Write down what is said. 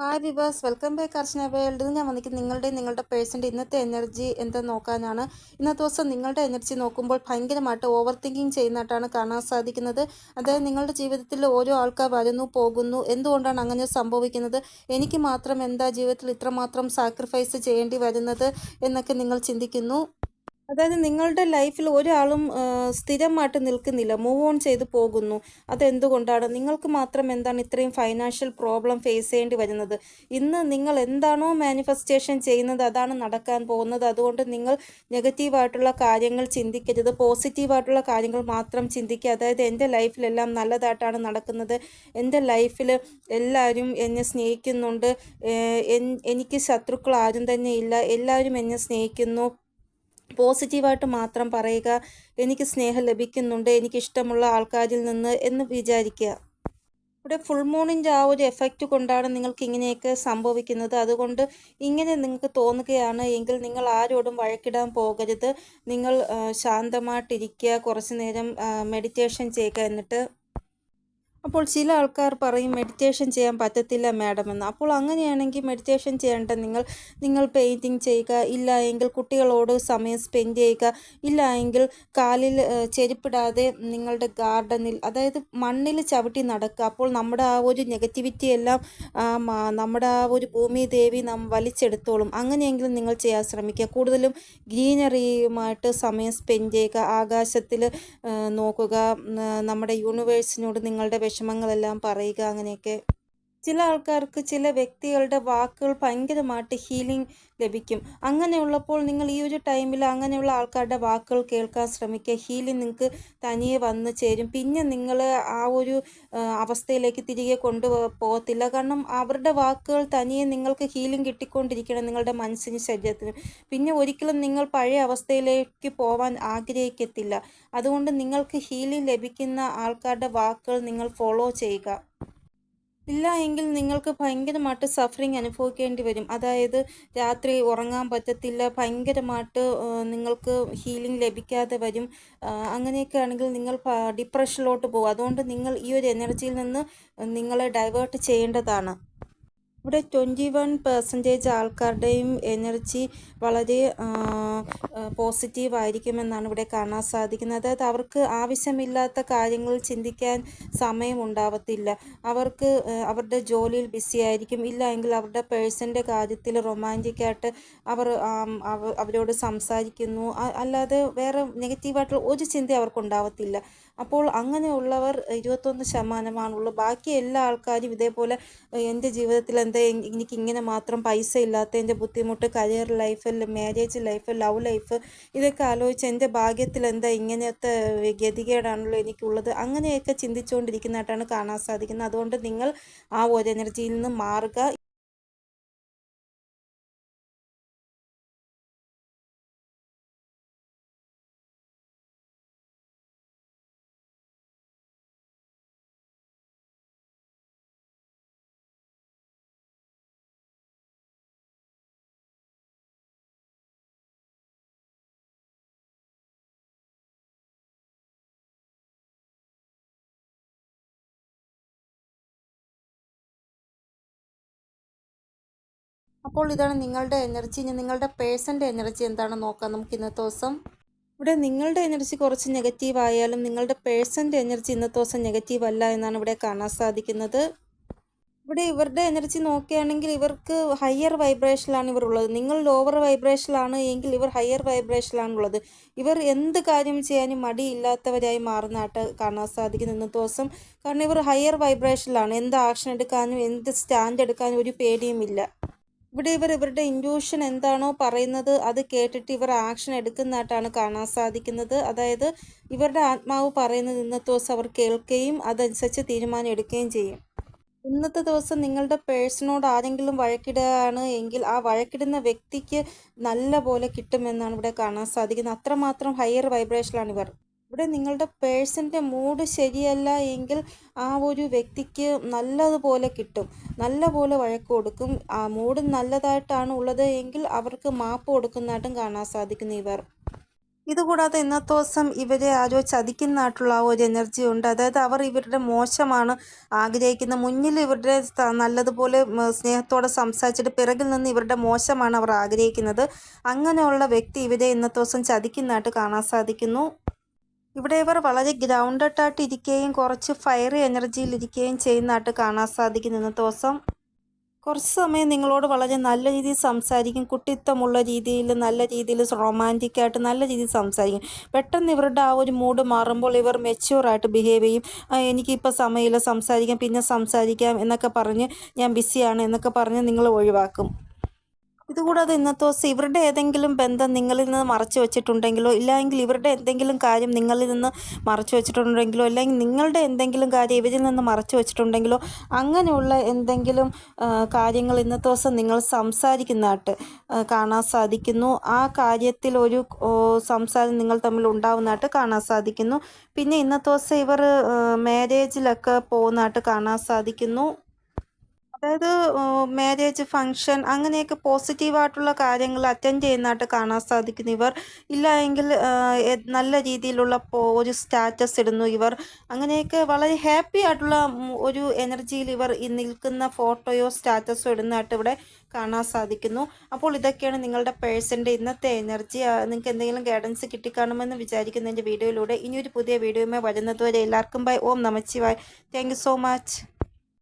Hi viewers welcome back Archana world ഞാൻ വന്നിരിക്കുന്നത് നിങ്ങളുടെ നിങ്ങളുടെ പേഴ്സന്റെ ഇന്നത്തെ എനർജി എന്താ നോക്കാനാണ്. ഇന്നത്തെ ദിവസം നിങ്ങളുടെ എനർജി നോക്കുമ്പോൾ ഭയങ്കരമായിട്ട് ഓവർ തിങ്കിങ് ചെയ്യുന്നതായിട്ടാണ് കാണാൻ സാധിക്കുന്നത്. അതായത് നിങ്ങളുടെ ജീവിതത്തിൽ ഓരോ ആൾക്കാർ വരുന്നു പോകുന്നു. എന്തുകൊണ്ടാണ് അങ്ങനെ സംഭവിക്കുന്നത്? എനിക്ക് മാത്രം എന്താ ജീവിതത്തിൽ ഇത്രമാത്രം സാക്രിഫൈസ് ചെയ്യേണ്ടി വരുന്നത് എന്നൊക്കെ നിങ്ങൾ ചിന്തിക്കുന്നു. അതായത് നിങ്ങളുടെ ലൈഫിൽ ഒരാളും സ്ഥിരമായിട്ട് നിൽക്കുന്നില്ല. മൂവ് ഓൺ ചെയ്ത് പോകുന്നു. അതെന്തുകൊണ്ടാണ്? നിങ്ങൾക്ക് മാത്രം എന്താണ് ഇത്രയും ഫൈനാൻഷ്യൽ പ്രോബ്ലം ഫേസ് ചെയ്യേണ്ടി വരുന്നത്? ഇന്ന് നിങ്ങൾ എന്താണോ മാനിഫെസ്റ്റേഷൻ ചെയ്യുന്നത് അതാണ് നടക്കാൻ പോകുന്നത്. അതുകൊണ്ട് നിങ്ങൾ നെഗറ്റീവായിട്ടുള്ള കാര്യങ്ങൾ ചിന്തിക്കരുത്. പോസിറ്റീവായിട്ടുള്ള കാര്യങ്ങൾ മാത്രം ചിന്തിക്കുക. അതായത് എന്റെ ലൈഫിലെല്ലാം നല്ലതായിട്ടാണ് നടക്കുന്നത്. എന്റെ ലൈഫിൽ എല്ലാവരും എന്നെ സ്നേഹിക്കുന്നുണ്ട്. എനിക്ക് ശത്രുക്കൾ ആരും തന്നെ ഇല്ല. എല്ലാവരും എന്നെ സ്നേഹിക്കുന്നു. പോസിറ്റീവായിട്ട് മാത്രം പറയുക എനിക്ക് സ്നേഹം ലഭിക്കുന്നുണ്ട് എനിക്ക് ഇഷ്ടമുള്ള ആൾക്കാരിൽ നിന്ന് എന്ന് വിചാരിക്കുക. ഇവിടെ ഫുൾ മൂണിന്റെ ആ ഒരു എഫക്റ്റ് കൊണ്ടാണ് നിങ്ങൾക്ക് ഇങ്ങനെയൊക്കെ സംഭവിക്കുന്നത്. അതുകൊണ്ട് ഇങ്ങനെ നിങ്ങൾക്ക് തോന്നുകയാണ് എങ്കിൽ നിങ്ങൾ ആരോടും വഴക്കിടാൻ പോകരുത്. നിങ്ങൾ ശാന്തമായിട്ടിരിക്കുക കുറച്ച് നേരം മെഡിറ്റേഷൻ ചെയ്യുക എന്നിട്ട് അപ്പോൾ ചില ആൾക്കാർ പറയും മെഡിറ്റേഷൻ ചെയ്യാൻ പറ്റത്തില്ല മാഡം എന്ന്. അപ്പോൾ അങ്ങനെയാണെങ്കിൽ മെഡിറ്റേഷൻ ചെയ്യേണ്ട നിങ്ങൾ നിങ്ങൾ പെയിന്റിങ് ചെയ്യുക ഇല്ല എങ്കിൽ കുട്ടികളോട് സമയം സ്പെൻഡ് ചെയ്യുക ഇല്ല എങ്കിൽ കാലിൽ ചെരുപ്പിടാതെ നിങ്ങളുടെ ഗാർഡനിൽ അതായത് മണ്ണിൽ ചവിട്ടി നടക്കുക. അപ്പോൾ നമ്മുടെ ആ ഒരു നെഗറ്റിവിറ്റി എല്ലാം നമ്മുടെ ആ ഒരു ഭൂമി ദേവി നാം വലിച്ചെടുത്തോളും. അങ്ങനെയെങ്കിലും നിങ്ങൾ ചെയ്യാൻ ശ്രമിക്കുക. കൂടുതലും ഗ്രീനറിയുമായിട്ട് സമയം സ്പെൻഡ് ചെയ്യുക. ആകാശത്തിൽ നോക്കുക. നമ്മുടെ യൂണിവേഴ്സിനോട് നിങ്ങളുടെ വിഷമങ്ങളെല്ലാം പറയുക അങ്ങനെയൊക്കെ ചില ആൾക്കാർക്ക് ചില വ്യക്തികളുടെ വാക്കുകൾ ഭയങ്കരമായിട്ട് ഹീലിംഗ് ലഭിക്കും. അങ്ങനെയുള്ളപ്പോൾ നിങ്ങൾ ഈ ഒരു ടൈമിൽ അങ്ങനെയുള്ള ആൾക്കാരുടെ വാക്കുകൾ കേൾക്കാൻ ശ്രമിക്കുക. ഹീലിംഗ് നിങ്ങൾക്ക് തനിയെ വന്ന് ചേരും. പിന്നെ നിങ്ങൾ ആ ഒരു അവസ്ഥയിലേക്ക് തിരികെ കൊണ്ടു പോകത്തില്ല. കാരണം അവരുടെ വാക്കുകൾ തനിയെ നിങ്ങൾക്ക് ഹീലിംഗ് കിട്ടിക്കൊണ്ടിരിക്കണം നിങ്ങളുടെ മനസ്സിന് ശരീരത്തിന്. പിന്നെ ഒരിക്കലും നിങ്ങൾ പഴയ അവസ്ഥയിലേക്ക് പോവാൻ ആഗ്രഹിക്കത്തില്ല. അതുകൊണ്ട് നിങ്ങൾക്ക് ഹീലിംഗ് ലഭിക്കുന്ന ആൾക്കാരുടെ വാക്കുകൾ നിങ്ങൾ ഫോളോ ചെയ്യുക. ഇല്ല എങ്കിൽ നിങ്ങൾക്ക് ഭയങ്കരമായിട്ട് സഫറിങ് അനുഭവിക്കേണ്ടി വരും. അതായത് രാത്രി ഉറങ്ങാൻ പറ്റത്തില്ല ഭയങ്കരമായിട്ട് നിങ്ങൾക്ക് ഹീലിംഗ് ലഭിക്കാതെ വരും. അങ്ങനെയൊക്കെ ആണെങ്കിൽ നിങ്ങൾ ഡിപ്രഷനിലോട്ട് പോകും. അതുകൊണ്ട് നിങ്ങൾ ഈ ഒരു എനർജിയിൽ നിന്ന് നിങ്ങളെ ഡൈവേർട്ട് ചെയ്യേണ്ടതാണ്. ഇവിടെ ട്വന്റി വൺ പെർസെന്റേജ് ആൾക്കാരുടെയും എനർജി വളരെ പോസിറ്റീവ് ആയിരിക്കുമെന്നാണ് ഇവിടെ കാണാൻ സാധിക്കുന്നത്. അതായത് അവർക്ക് ആവശ്യമില്ലാത്ത കാര്യങ്ങൾ ചിന്തിക്കാൻ സമയമുണ്ടാവത്തില്ല അവർക്ക് അവരുടെ ജോലിയിൽ ബിസി ആയിരിക്കും. ഇല്ല എങ്കിൽ അവരുടെ പേഴ്സന്റെ കാര്യത്തിൽ റൊമാന്റിക്കായിട്ട് അവർ അവരോട് സംസാരിക്കുന്നു. അല്ലാതെ വേറെ നെഗറ്റീവായിട്ടുള്ള ഒരു ചിന്ത അവർക്കുണ്ടാവത്തില്ല. അപ്പോൾ അങ്ങനെയുള്ളവർ ഇരുപത്തൊന്ന് ശതമാനമാണുള്ളൂ. ബാക്കി എല്ലാ ആൾക്കാരും ഇതേപോലെ എന്റെ ജീവിതത്തിൽ എന്താ എനിക്ക് ഇങ്ങനെ മാത്രം പൈസ ഇല്ലാത്തതിന്റെ ബുദ്ധിമുട്ട് കരിയർ ലൈഫിൽ മാരേജ് ലൈഫ് ലവ് ലൈഫ് ഇതൊക്കെ ആലോചിച്ച് എന്റെ ഭാഗ്യത്തിൽ എന്താ ഇങ്ങനത്തെ ഗതികേടാണല്ലോ എനിക്കുള്ളത്. അങ്ങനെയൊക്കെ ചിന്തിച്ചുകൊണ്ടിരിക്കുന്നതായിട്ടാണ് കാണാൻ സാധിക്കുന്നത്. അതുകൊണ്ട് നിങ്ങൾ ആ ഒരു എനർജിയിൽ നിന്ന് മാറുക. അപ്പോൾ ഇതാണ് നിങ്ങളുടെ എനർജി. ഇനി നിങ്ങളുടെ പേഴ്സന്റെ എനർജി എന്താണെന്ന് നോക്കാം നമുക്ക് ഇന്നത്തെ ദിവസം. ഇവിടെ നിങ്ങളുടെ എനർജി കുറച്ച് നെഗറ്റീവ് ആയാലും നിങ്ങളുടെ പേഴ്സന്റെ എനർജി ഇന്നത്തെ ദിവസം നെഗറ്റീവ് അല്ല എന്നാണ് ഇവിടെ കാണാൻ സാധിക്കുന്നത്. ഇവിടെ ഇവരുടെ എനർജി നോക്കുകയാണെങ്കിൽ ഇവർക്ക് ഹയർ വൈബ്രേഷനിലാണ് ഇവർ ഉള്ളത്. നിങ്ങൾ ലോവർ വൈബ്രേഷനിലാണ് എങ്കിൽ ഇവർ ഹയർ വൈബ്രേഷനിലാണ് ഉള്ളത്. ഇവർ എന്ത് കാര്യം ചെയ്യാനും മടിയില്ലാത്തവരായി മാറുന്നതായിട്ട് കാണാൻ സാധിക്കുന്നു ഇന്നത്തെ ദിവസം. കാരണം ഇവർ ഹയർ വൈബ്രേഷനിലാണ്. എന്ത് ആക്ഷൻ എടുക്കാനും എന്ത് സ്റ്റാൻഡ് എടുക്കാനും ഒരു പേടിയുമില്ല. ഇവിടെ ഇവർ ഇവരുടെ ഇൻഡ്യൂഷൻ എന്താണോ പറയുന്നത് അത് കേട്ടിട്ട് ഇവർ ആക്ഷൻ എടുക്കുന്നതായിട്ടാണ് കാണാൻ സാധിക്കുന്നത്. അതായത് ഇവരുടെ ആത്മാവ് പറയുന്നത് ഇന്നത്തെ ദിവസം അവർ കേൾക്കുകയും അതനുസരിച്ച് തീരുമാനം എടുക്കുകയും ചെയ്യും. ഇന്നത്തെ ദിവസം നിങ്ങളുടെ പേഴ്സണോട് ആരെങ്കിലും വഴക്കിടുകയാണ് എങ്കിൽ ആ വഴക്കിടുന്ന വ്യക്തിക്ക് നല്ല പോലെ കിട്ടുമെന്നാണ് ഇവിടെ കാണാൻ സാധിക്കുന്നത്. അത്രമാത്രം ഹയർ വൈബ്രേഷനിലാണ് ഇവർ. ഇവിടെ നിങ്ങളുടെ പേഴ്സന്റെ മൂഡ് ശരിയല്ല എങ്കിൽ ആ ഒരു വ്യക്തിക്ക് നല്ലതുപോലെ കിട്ടും. നല്ല പോലെ വഴക്ക് കൊടുക്കും. ആ മൂഡ് നല്ലതായിട്ടാണ് ഉള്ളത് എങ്കിൽ അവർക്ക് മാപ്പ് കൊടുക്കുന്നതായിട്ടും കാണാൻ സാധിക്കുന്നു ഇവർ. ഇതുകൂടാതെ ഇന്നത്തെ ദിവസം ഇവരെ ആരോ ചതിക്കുന്നതായിട്ടുള്ള ആ ഒരു എനർജി ഉണ്ട്. അതായത് അവർ ഇവരുടെ മോശമാണ് ആഗ്രഹിക്കുന്നത്. മുന്നിൽ ഇവരുടെ നല്ലതുപോലെ സ്നേഹത്തോടെ സംസാരിച്ചിട്ട് പിറകിൽ നിന്ന് ഇവരുടെ മോശമാണ് അവർ ആഗ്രഹിക്കുന്നത്. അങ്ങനെയുള്ള വ്യക്തി ഇവരെ ഇന്നത്തെ ദിവസം ചതിക്കുന്നതായിട്ട് കാണാൻ സാധിക്കുന്നു. ഇവിടെ ഇവർ വളരെ ഗ്രൗണ്ടഡ് ആയിട്ട് ഇരിക്കുകയും കുറച്ച് ഫയറി എനർജിയിൽ ഇരിക്കുകയും ചെയ്യുന്നതായിട്ട് കാണാൻ സാധിക്കും ഇന്നത്തെ ദിവസം. കുറച്ച് സമയം നിങ്ങളോട് വളരെ നല്ല രീതിയിൽ സംസാരിക്കും കുട്ടിത്തമുള്ള രീതിയിൽ നല്ല രീതിയിൽ റൊമാന്റിക്കായിട്ട് നല്ല രീതിയിൽ സംസാരിക്കും. പെട്ടെന്ന് ഇവരുടെ ആ ഒരു മൂഡ് മാറുമ്പോൾ ഇവർ മെച്യൂറായിട്ട് ബിഹേവ് ചെയ്യും. "ആ, എനിക്കിപ്പോൾ സമയമില്ല സംസാരിക്കാം പിന്നെ സംസാരിക്കാം എന്നൊക്കെ പറഞ്ഞ് ഞാൻ ബിസിയാണ് എന്നൊക്കെ പറഞ്ഞ് നിങ്ങൾ ഒഴിവാക്കും. ഇതുകൂടാതെ ഇന്നത്തെ ദിവസം ഇവരുടെ ഏതെങ്കിലും ബന്ധം നിങ്ങളിൽ നിന്ന് മറച്ചു വെച്ചിട്ടുണ്ടെങ്കിലോ ഇല്ലെങ്കിൽ ഇവരുടെ എന്തെങ്കിലും കാര്യം നിങ്ങളിൽ നിന്ന് മറച്ചു വെച്ചിട്ടുണ്ടെങ്കിലോ അല്ലെങ്കിൽ നിങ്ങളുടെ എന്തെങ്കിലും കാര്യം ഇവരിൽ നിന്ന് മറച്ചു വെച്ചിട്ടുണ്ടെങ്കിലോ അങ്ങനെയുള്ള എന്തെങ്കിലും കാര്യങ്ങൾ ഇന്നത്തെ ദിവസം നിങ്ങൾ സംസാരിക്കുന്നതായിട്ട് കാണാൻ സാധിക്കുന്നു. ആ കാര്യത്തിൽ ഒരു സംസാരം നിങ്ങൾ തമ്മിൽ ഉണ്ടാവുന്നതായിട്ട് കാണാൻ സാധിക്കുന്നു. പിന്നെ ഇന്നത്തെ ദിവസം ഇവർ മാരേജിലൊക്കെ പോകുന്നതായിട്ട് കാണാൻ സാധിക്കുന്നു. അതായത് മാരേജ് ഫങ്ഷൻ അങ്ങനെയൊക്കെ പോസിറ്റീവായിട്ടുള്ള കാര്യങ്ങൾ അറ്റൻഡ് ചെയ്യുന്നതായിട്ട് കാണാൻ സാധിക്കുന്നു. ഇവർ ഇല്ല എങ്കിൽ നല്ല രീതിയിലുള്ള ഒരു സ്റ്റാറ്റസ് ഇടുന്നു ഇവർ. അങ്ങനെയൊക്കെ വളരെ ഹാപ്പി ആയിട്ടുള്ള ഒരു എനർജിയിൽ ഇവർ നിൽക്കുന്ന ഫോട്ടോയോ സ്റ്റാറ്റസോ ഇടുന്നതായിട്ട് ഇവിടെ കാണാൻ സാധിക്കുന്നു. അപ്പോൾ ഇതൊക്കെയാണ് നിങ്ങളുടെ പേഴ്സന്റെ ഇന്നത്തെ എനർജി നിങ്ങൾക്ക് എന്തെങ്കിലും ഗൈഡൻസ് കിട്ടിക്കാണുമെന്ന് വിചാരിക്കുന്ന എന്റെ വീഡിയോയിലൂടെ ഇനിയൊരു പുതിയ വീഡിയോയുമായി വരുന്നതുവരെ എല്ലാവർക്കും ബൈ ഓം നമച്ചിവായ് താങ്ക് സോ മച്ച്